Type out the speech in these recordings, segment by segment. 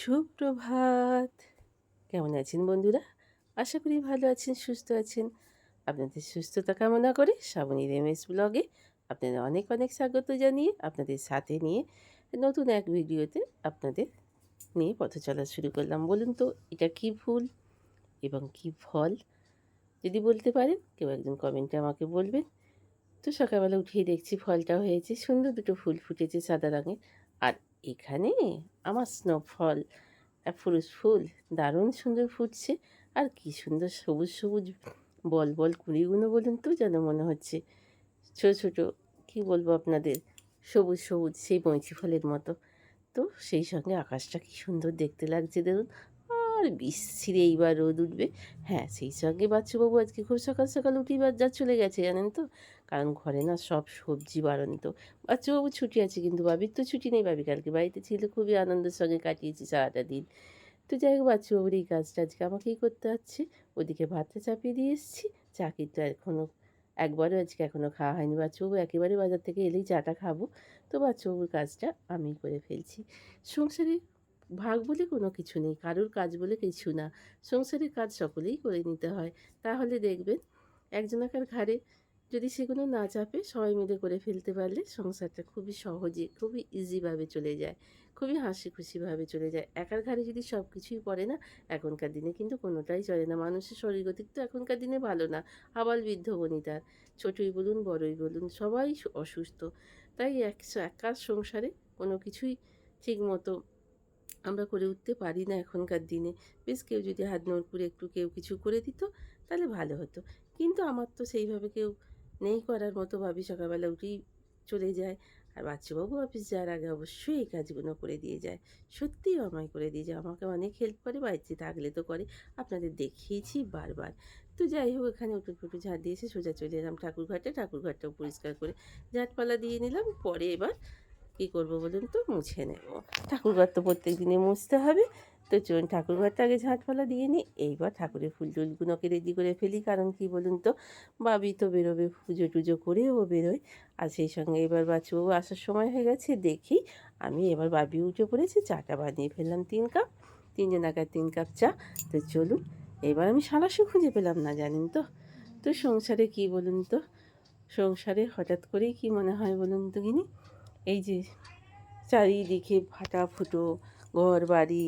সুপ্রভাত। কেমন আছেন বন্ধুরা? আশা করি ভালো আছেন, সুস্থ আছেন। আপনাদের সুস্থতা কামনা করে শ্রাবণীর এমএস ব্লগে আপনাদের অনেক অনেক স্বাগত জানিয়ে আপনাদের সাথে নিয়ে নতুন এক ভিডিওতে আপনাদের নিয়ে পথ চলা শুরু করলাম। বলুন তো, এটা কি ফুল এবং কি ফল? যদি বলতে পারেন, কেউ একজন কমেন্টে আমাকে বলবেন। তো সকালবেলা উঠিয়ে দেখছি ফলটা হয়েছে। সুন্দর দুটো ফুল ফুটেছে সাদা রঙের। আর এখানে আমার স্নোফল ফুরুস ফুল, দারুণ সুন্দর ফুটছে। আর কি সুন্দর সবুজ সবুজ বল বল কুড়িগুলো বলুন তো, যেন মনে হচ্ছে। ছোটো ছোটো, কি বলব আপনাদের, সবুজ সবুজ সেই বঁচি ফলের মতো। তো সেই সঙ্গে আকাশটা কি সুন্দর দেখতে লাগছে দেখুন। আর বিচ্ছিরে এইবার রোদ উঠবে। হ্যাঁ সেই সঙ্গে বাচ্চুবাবু আজকে খুব সকাল সকাল উঠেই বাজার চলে গেছে, জানেন তো? কারণ ঘরে না সব সবজি বাড়ন্ত বাচ্চাবাবু ছুটি আছে কিন্তু বাবির তো ছুটি নেই বাবি কালকে। বাড়িতে ছিল খুবই আনন্দের সঙ্গে কাটিয়েছি সারাটা দিন। তো যাই হোক বাচ্চাবাবুর এই কাজটা আজকে আমাকেই করতে হচ্ছে। ওদিকে ভাতটা চাপিয়ে দিয়ে এসেছি। চা কিন্তু এখনও একবারও আজকে এখনও খাওয়া হয়নি। বাচ্চাবাবু একেবারে বাজার থেকে এলেই চাটা খাব। তো বাচ্চাবাবুর কাজটা আমি করে ফেলছি। সংসারে ভাগ বলে কোনো কিছু নেই, কারোর কাজ বলে কিছু না। সংসারের কাজ সকলেই করে নিতে হয়। তাহলে দেখবেন একজনাকার ঘাড়ে যদি সেগুলো না চাপে সবাই মিলে করে ফেলতে পারলে সংসারটা খুবই সহজে, খুবই ইজিভাবে চলে যায়, খুবই হাসি খুশিভাবে চলে যায়। একার ঘাড়ে যদি সব কিছুই পড়ে না, এখনকার দিনে কিন্তু কোনোটাই চলে না। মানুষের শরীরগতিক তো এখনকার দিনে ভালো না, আবার বৃদ্ধ বনিতার ছোটই বলুন, বড়ই বলুন, সবাই অসুস্থ। তাই এক একার সংসারে কোনো কিছুই ঠিক মতো আমরা করে উঠতে পারি না এখনকার দিনে। বেশ কেউ যদি হাত নোড় করে একটু কেউ কিছু করে দিত, তাহলে ভালো হতো। কিন্তু আমার তো সেইভাবে কেউ নেই করার মতো ভাবি সকালবেলা উঠেই চলে যায়। আর বাচ্চাবাবু অফিস যাওয়ার আগে অবশ্যই এই কাজগুলো করে দিয়ে যায়। সত্যিই আমায় করে দিয়ে যায়। আমাকে অনেক হেল্প করে, বাড়িতে থাকলে তো করে। আপনাদের দেখিয়েছি বারবার। তো যাই হোক, এখানে উঠুন ফুটু ঝাঁট দিয়েছে সোজা চলে এলাম ঠাকুরঘাটে। ঠাকুরঘাটটাও পরিষ্কার করে ঝাঁটপালা দিয়ে নিলাম। পরে এবার কী করব বলুন তো? মুছে নেব। ঠাকুরঘর তো প্রত্যেক দিনে মুছতে হবে। তো চলুন ঠাকুরঘরটা আগে ঝাঁটপালা দিয়ে নিই এইবার ঠাকুরের ফুল টুলগুলোকে রেডি করে ফেলি, কারণ কি বলুন তো, বাবি তো বেরোবে পুজো টুজো করে ও বেরোয়। আর সেই সঙ্গে এবার বাচ্চাবাবু আসার সময় হয়ে গেছে, দেখি আমি এবার বাবি উঠে পড়েছি, চাটা বানিয়ে ফেললাম তিন কাপ, তিনজন একার তিন কাপ চা। তো চলুন, এবার আমি সারাশো খুঁজে পেলাম না, জানেন তো। তো সংসারে কি বলুন তো, সংসারে হঠাৎ করেই কি মনে হয় বলুন তো কিনি এই যে চারিদিকে ফাটা ফুটো ঘর বাড়ি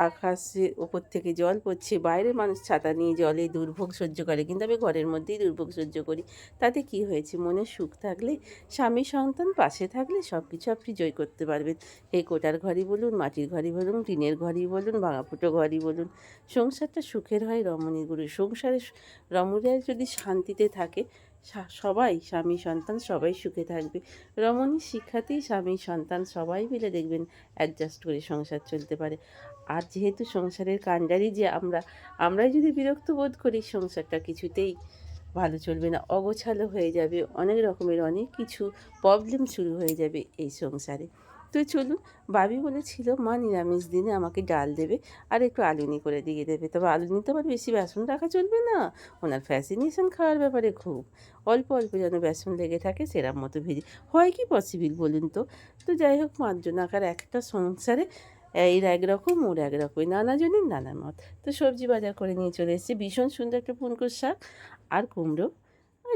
আকাশের ওপর থেকে জল পড়ছে বাইরে মানুষ ছাতা নিয়ে জলে দুর্ভোগ সহ্য করে। কিন্তু আমি ঘরের মধ্যেই দুর্ভোগ সহ্য করি। তাতে কি হয়েছে? মনে সুখ থাকলে, স্বামী, সন্তান, পাশে থাকলে সব কিছু আপনি জয় করতে পারবেন। এই কোটার ঘরই বলুন, মাটির ঘরই বলুন টিনের ঘরই বলুন, ভাঙা ফুটো ঘরই বলুন। সংসারটা সুখের হয় রমণী গুরু। সংসারে রমণীরা যদি শান্তিতে থাকে সবাই স্বামী, সন্তান সবাই সুখে থাকবে। রমণীর শিক্ষাতেই স্বামী, সন্তান সবাই মিলে দেখবেন অ্যাডজাস্ট করে সংসার চলতে পারে। আর যেহেতু সংসারের কাণ্ডারি যে আমরা, আমরাই যদি বিরক্ত বোধ করি, সংসারটা কিছুতেই ভালো চলবে না, অগোছালো হয়ে যাবে, অনেক রকমের অনেক কিছু প্রবলেম শুরু হয়ে যাবে এই সংসারে। তো চলুন। বাবি বলেছিল, মা, নিরামিষ দিনে আমাকে ডাল দেবে আর একটু আলুনি করে দিয়ে দেবে। তবে আলুনি তো আবার বেশি বেসন রাখা চলবে না। ওনার ফ্যাসিনেশন খাওয়ার ব্যাপারে খুব। অল্প অল্প যেন বেসন লেগে থাকে, সেরাম মতো ভেজে হয় কি পসিবল বলুন তো? তো যাই হোক পাঁচজন আকার একটা সংসারে এর একরকম, ওর একরকমই। নানাজনের নানা মত তো সবজি বাজার করে নিয়ে চলে এসেছি। ভীষণ সুন্দর একটা পুনকুর শাক আর কুমড়ো।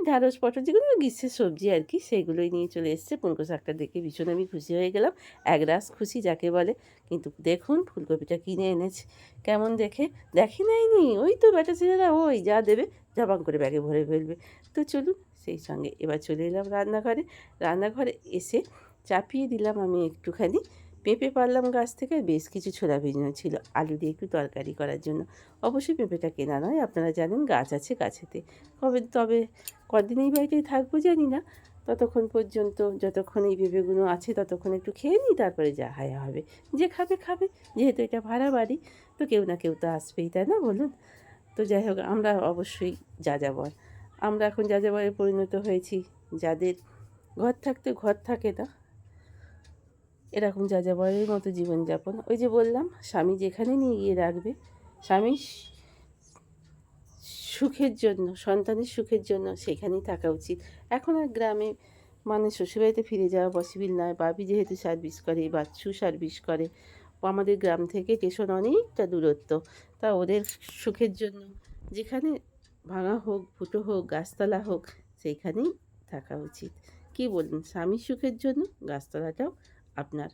ঢ্যাঁড়স পটল যেগুলো গ্রীষ্মের সবজি আর কি সেইগুলোই নিয়ে চলে এসছে। পুনকো শাকটা দেখে ভীষণ আমি খুশি হয়ে গেলাম। এক রাস খুশি যাকে বলে। কিন্তু দেখুন, ফুলকপিটা কিনে এনেছে। কেমন দেখে? দেখি নাইনি ওই তো বেটা ছেলেরা, ওই যা দেবে জবাং করে ব্যাগে ভরে ফেলবে। তো চলুন, সেই সঙ্গে এবার চলে এলাম রান্নাঘরে। রান্নাঘরে এসে চাপিয়ে দিলাম আমি একটুখানি। পেঁপে পারলাম গাছ থেকে, বেশ কিছু ছোলা ভেজানো ছিল। আলু দিয়ে একটু তরকারি করার জন্য। অবশ্যই পেঁপেটা কেনা নয়, আপনারা জানেন গাছ আছে গাছেতে। কবে, তবে কদিন এই বাড়িতেই থাকব জানি না। ততক্ষণ পর্যন্ত যতক্ষণ এই পেঁপেগুলো আছে ততক্ষণ একটু খেয়ে নিই, তারপরে যা হায়া হবে। যে খাবে খাবে। যেহেতু এটা ভাড়া বাড়ি, তো কেউ না কেউ তো আসবেই, তাই না বলুন? তো যাই হোক, আমরা অবশ্যই যা যাবর আমরা এখন যা যাবরে পরিণত হয়েছি। যাদের ঘর থাকতে ঘর থাকে না, এরকম যা যাবরের মতো জীবনযাপন। ওই যে বললাম, স্বামী যেখানে নিয়ে গিয়ে রাখবে, স্বামী সুখের জন্য, সন্তানের সুখের জন্য সেখানেই থাকা উচিত। এখন আর গ্রামে মানে শ্বশুরবাড়িতে ফিরে যাওয়া পসিবল নয়। বাবি যেহেতু সার্ভিস করে, বাচ্চু সার্ভিস করে আমাদের গ্রাম থেকে স্টেশন অনেকটা দূরত্ব। তা ওদের সুখের জন্য যেখানে ভাঙা হোক, ফুটো হোক, গাছতলা হোক, সেইখানেই থাকা উচিত। কী বলুন, স্বামীর সুখের জন্য গাছতলাটাও আপনার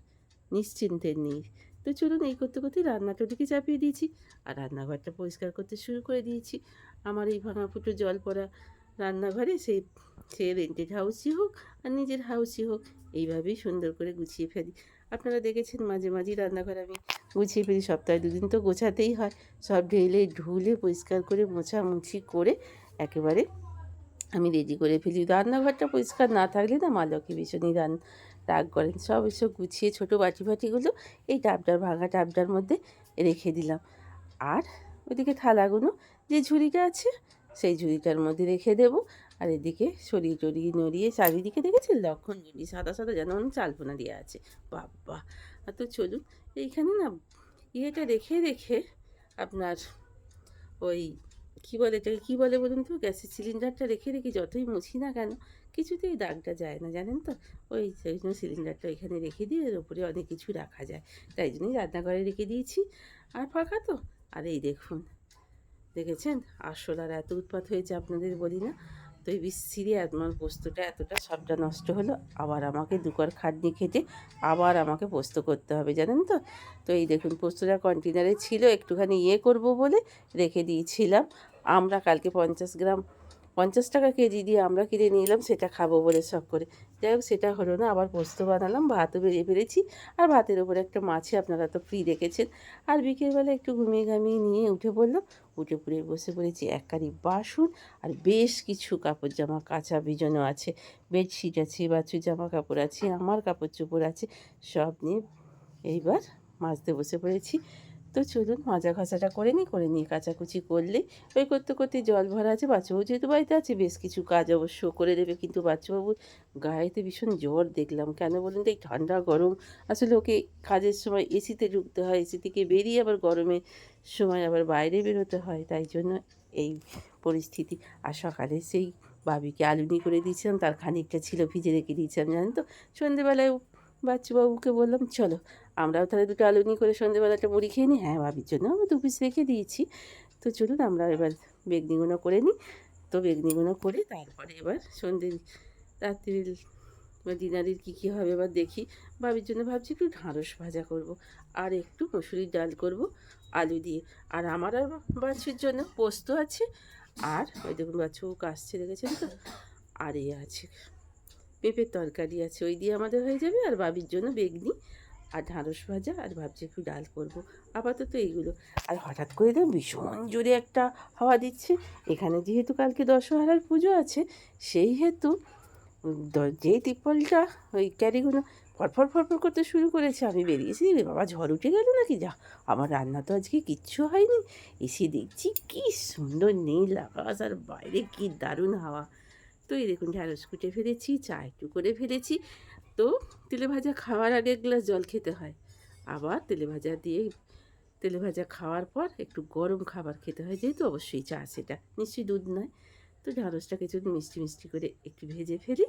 নিশ্চিন্তের নেই তো চলুন এই করতে করতে রান্নাটা ওদিকে চাপিয়ে দিয়েছি আর রান্নাঘরটা পরিষ্কার করতে শুরু করে দিয়েছি। আমার এই ভাঙা ফুটো জল পড়া রান্নাঘরে সেই সে রেন্টেড হাউসই হোক আর নিজের হাউসই হোক, এইভাবেই সুন্দর করে গুছিয়ে ফেলি। আপনারা দেখেছেন মাঝে মাঝেই রান্নাঘর আমি গুছিয়ে ফেলি, সপ্তাহে দুদিন তো গোছাতেই হয়। সব ঢেলে ঢুলে পরিষ্কার করে মোছামুছি করে একেবারে আমি রেডি করে ফেলি। রান্নাঘরটা পরিষ্কার না থাকলে না মা লক্ষ্মী ভীষণই রান, রাগ করেন। সব এসব গুছিয়ে ছোটো বাটি ফাটিগুলো এই টাবটার ভাঙা টাবটার মধ্যে রেখে দিলাম। আর ওদিকে থালাগুলো যে ঝুড়িটা আছে, সেই ঝুড়িটার মধ্যে রেখে দেবো। আর এদিকে সরিয়ে টরিয়ে নড়িয়ে চারিদিকে দেখেছেন? লক্ষণ ঝুড়ি সাদা সাদা যেন অনেক চালপোনা দেওয়া আছে। বাবা! তো চলুন, এইখানে না ইয়েটা রেখে রেখে আপনার ওই কী বলে এটাকে, কী বলে বলুন তো? গ্যাসের সিলিন্ডারটা রেখে রেখে যতই মুছি না কেন, কিছুতেই দাগটা যায় না, জানেন তো? ওই সেই জন্য সিলিন্ডারটা এখানে রেখে দিয়ে এর উপরে অনেক কিছু রাখা যায়। তাই জন্যই রান্নাঘরে রেখে দিয়েছি। আর ফাঁকা তো? আর এই দেখুন দেখেছেন? আর এত উৎপাত হয়েছে আপনাদের বলি না। তো এই বিশ্রী আমার পোস্তটা এতটা সবটা নষ্ট হলো, আবার আমাকে দুকর খাটনি খেটে আবার আমাকে পোস্ত করতে হবে, জানেন তো? তো এই দেখুন, পোস্তটা কন্টেনারে ছিল, একটুখানি ইয়ে করব বলে রেখে দিয়েছিলাম। আমরা কালকে পঞ্চাশ গ্রাম পঞ্চাশ টাকা কেজি দিয়ে আমরা কিনে নিয়ে এলাম, সেটা খাব বলে শখ করে। যাই হোক, সেটা হলো না, আবার পোস্ত বানালাম, ভাতও বেরিয়ে ফেলেছি, আর ভাতের উপরে একটা মাছে আপনারা তো ফ্রি রেখেছেন আর বিকেলবেলা একটু ঘুমিয়ে ঘামিয়ে নিয়ে উঠে পড়লাম, উঠে পড়ে বসে পড়েছি এক কারি বাসন, আর বেশ কিছু কাপড় জামা, কাঁচা ভিজানো আছে, বেডশিট আছে, বাছুর জামা কাপড় আছে, আমার কাপড় চোপড় আছে, সব নিয়ে এইবার মাছতে বসে পড়েছি। তো চলুন মাজা ঘষাটা করে নিই, করে নিয়ে কাচাকুচি করলে ওই করতে করতে জল ভরা আছে, বাচ্চাবাবু যেহেতু বাড়িতে আছে, বেশ কিছু কাজ অবশ্য করে দেবে। কিন্তু বাচ্চাবাবুর গায়েতে ভীষণ জ্বর দেখলাম। কেন বলুন তো, এই ঠান্ডা গরম। আসলে ওকে কাজের সময় এসিতে ঢুকতে হয়, এসি থেকে বেরিয়ে আবার গরমের সময় আবার বাইরে বেরোতে হয়। তাই জন্য এই পরিস্থিতি। আর সকালে সেই বাবিকে আলুনি করে দিয়েছিলাম, তার খানিকটা ছিল, ভিজে রেখে দিয়েছিলাম, জানেন তো? সন্ধেবেলায় বাচ্চাবাবুকে বললাম, চলো আমরাও তাহলে দুটো আলু আলুনি করে সন্ধেবেলাটা মুড়ি খেয়ে নিই হ্যাঁ ভাবির জন্য আমি দু পিস রেখে দিয়েছি। তো চলুন আমরা এবার বেগনিগুলো করে নিই তো বেগনিগুলো করে তারপরে এবার সন্ধে রাত্রির বা ডিনারের কী কী হবে এবার দেখি। ভাবির জন্য ভাবছি একটু ঢাঁড়স ভাজা করব আর একটু মসুরির ডাল করব আলু দিয়ে। আর আমার আর বাচ্চুর জন্য পোস্ত আছে আর ওই দেখুন বাচ্চু কাশছে দেখেছেন তো? আর এ আছে পেঁপের তরকারি আছে। ওই দিয়ে আমাদের হয়ে যাবে। আর বাবির জন্য বেগনি আর ঢাঁড়স ভাজা আর ভাবছি একটু ডাল করব। আপাতত এইগুলো। আর হঠাৎ করে দেখুন ভীষণ জোরে একটা হাওয়া দিচ্ছে। এখানে যেহেতু কালকে দশহারার পুজো আছে, সেই হেতু যেই তিপ্পলটা ওই ক্যারিগুলো ফটফট ফটফট করতে শুরু করেছে, আমি বেরিয়েছি। রে বাবা, ঝড় উঠে গেল নাকি? যা, আমার রান্না তো আজকে কিচ্ছু হয়নি। এসে দেখছি কি সুন্দর নীল আকাশ আর বাইরে কি দারুণ হাওয়া। তো এই দেখুন, ঢ্যাঁড়স কুটে ফেলেছি, চা একটু করে ফেলেছি। তো তেলে ভাজা খাওয়ার আগে এক গ্লাস জল খেতে হয়। আবার তেলে ভাজা দিয়ে তেলে ভাজা খাওয়ার পর একটু গরম খাবার খেতে হয় যেহেতু অবশ্যই চা সেটা। নিশ্চয়ই দুধ নয়। তো ঢ্যাঁড়সটাকে যদি মিষ্টি মিষ্টি করে একটু ভেজে ফেলি।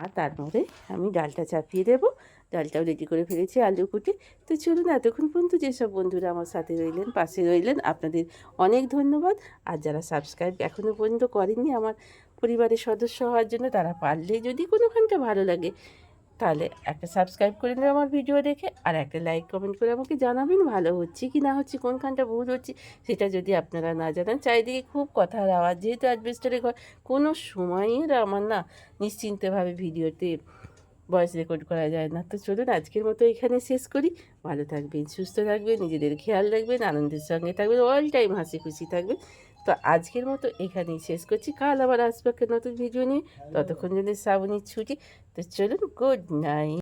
আর তারপরে আমি ডালটা চাপিয়ে দেবো। ডালটাও রেডি করে ফেলেছি আলু কুটে। তো চলুন এতক্ষণ পর্যন্ত যেসব বন্ধুরা আমার সাথে রইলেন, পাশে রইলেন, আপনাদের অনেক ধন্যবাদ। আর যারা সাবস্ক্রাইব এখনও পর্যন্ত করেননি, আমার পরিবারের সদস্য হওয়ার জন্য তারা পারলে যদি কোনোখানটা ভালো লাগে তাহলে একটা সাবস্ক্রাইব করে নেবে আমার ভিডিও দেখে, আর একটা লাইক কমেন্ট করে আমাকে জানাবেন ভালো হচ্ছে কি না হচ্ছে, কোনখানটা ভুল হচ্ছে, সেটা যদি আপনারা না জানান। চারিদিকে খুব কথার আওয়াজ, যেহেতু অ্যাডভেস্টারে ঘর, কোনো সময়ের আমার না নিশ্চিন্তভাবে ভিডিওতে ভয়েস রেকর্ড করা যায় না। তো চলুন আজকের মতো এখানে শেষ করি। ভালো থাকবেন, সুস্থ থাকবেন, নিজেদের খেয়াল রাখবেন, আনন্দের সঙ্গে থাকবেন অল টাইম হাসি খুশি থাকবেন। তো আজকের মতো এখানেই শেষ করছি। কাল আবার আসবে একটা নতুন ভিডিও নিয়ে। ততক্ষণ যদি শ্রাবণীর ছুটি। তো চলুন গুড নাইট